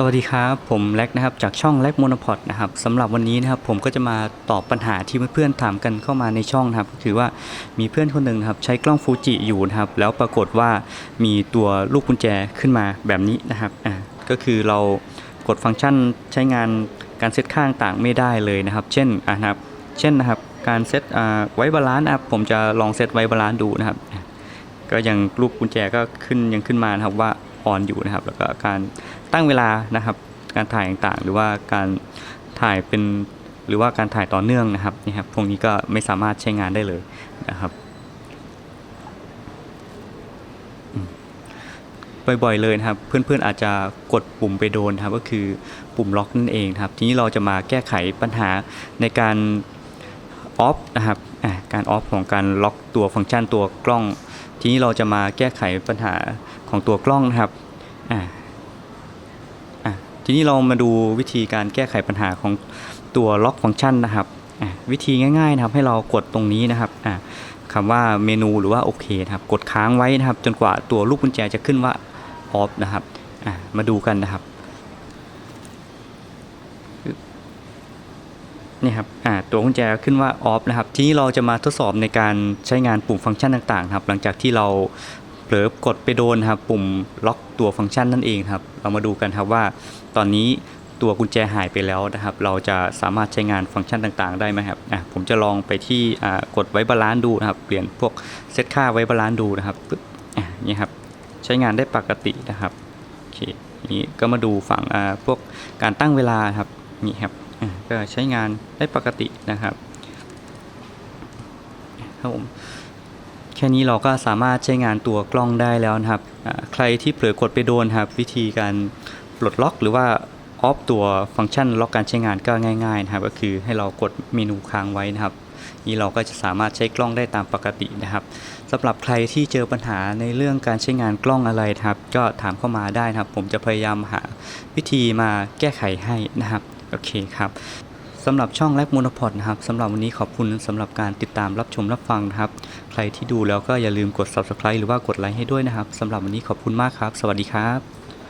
สวัสดีครับผมแล็กนะครับจากช่องแล็กโมโนพอดนะครับสำหรับวันนี้นะครับผมก็จะมาตอบปัญหาที่เพื่อนๆถามกันเข้ามาในช่องนะครับก็คือว่ามีเพื่อนคนหนึ่งครับใช้กล้องฟูจิอยู่นะครับแล้วปรากฏว่ามีตัวลูกกุญแจขึ้นมาแบบนี้นะครับอ่าก็คือเรากดฟังก์ชันใช้งานการเซตค่าต่างไม่ได้เลยนะครับ เช่นอ่านะครับเช่นนะครับการเซตอ่าไว้บาลานซ์นะครับผมจะลองเซตไว้บาลานซ์ดูนะครับ ก็ยังลูกกุญแจก็ขึ้นยังขึ้นมานะครับว่าออนอยู่นะครับแล้วก็การ ตั้งเวลานะครับ การถ่ายต่างๆ หรือว่าการถ่ายเป็นหรือว่าการถ่ายต่อเนื่องนะครับนี่ครับพวกนี้ก็ไม่สามารถใช้งานได้เลยนะครับบ่อยๆเลยนะครับ เพื่อนๆอาจจะกดปุ่มไปโดนครับก็คือปุ่มล็อกนั่นเองครับ ทีนี้เราจะมาแก้ไขปัญหาในการออฟนะครับการออฟของการล็อกตัวฟังก์ชันตัวกล้อง ทีนี้เราจะมาแก้ไขปัญหาของตัวกล้องนะครับ ทีนี้เรามาดูวิธีการแก้ไขปัญหาของตัวล็อกฟังก์ชันนะครับวิธีง่ายๆนะครับให้เรากดตรงนี้นะครับคำว่าเมนูหรือว่าโอเคนะครับกดค้างไว้นะครับ จนกว่าตัวลูกกุญแจจะขึ้นว่า off นะครับมาดูกันนะครับนี่ครับตัวกุญแจขึ้นว่า off นะครับ ทีนี้เราจะมาทดสอบในการใช้งานปุ่มฟังก์ชันต่างๆ ครับ หลังจากที่เรา เผลอกดไปโดนครับปุ่มล็อกตัวฟังก์ชันนั่นเองครับ เรามาดูกันครับว่า ตอนนี้ตัวกุญแจหายไปแล้วนะครับ เราจะสามารถใช้งานฟังก์ชันต่างๆ ได้ไหมครับอะผมจะลองไปที่อ่ากดไว้บาลานซ์ดูนะครับ เปลี่ยนพวกเซตค่าไว้บาลานซ์ดูนะครับปึ๊บอะนี่ครับใช้งานได้ปกตินะครับโอเคนี้ก็มาดูฝั่งอ่าพวกการตั้งเวลาครับนี่ครับก็ใช้งานได้ปกตินะครับครับผม แค่นี้เราก็สามารถใช้งานตัวกล้องได้แล้วนะครับ ใครที่เผลอกดไปโดนครับ วิธีการปลดล็อกหรือว่าออฟตัวฟังก์ชันล็อกการใช้งานก็ง่ายๆนะครับ ก็คือให้เรากดเมนูค้างไว้นะครับ นี้เราก็จะสามารถใช้กล้องได้ตามปกตินะครับสำหรับใครที่เจอปัญหาในเรื่องการใช้งานกล้องอะไรนะครับ ก็ถามเข้ามาได้นะครับ ผมจะพยายามหาวิธีมาแก้ไขให้นะครับ โอเคครับ สำหรับช่องแลกมูลพอดนะครับสำหรับวันนี้ขอบคุณสำหรับการติดตามรับชมรับฟังนะครับ ใครที่ดูแล้วก็อย่าลืมกด subscribe หรือว่ากดไลค์ให้ด้วยนะครับสำหรับวันนี้ขอบคุณมากครับ สวัสดีครับ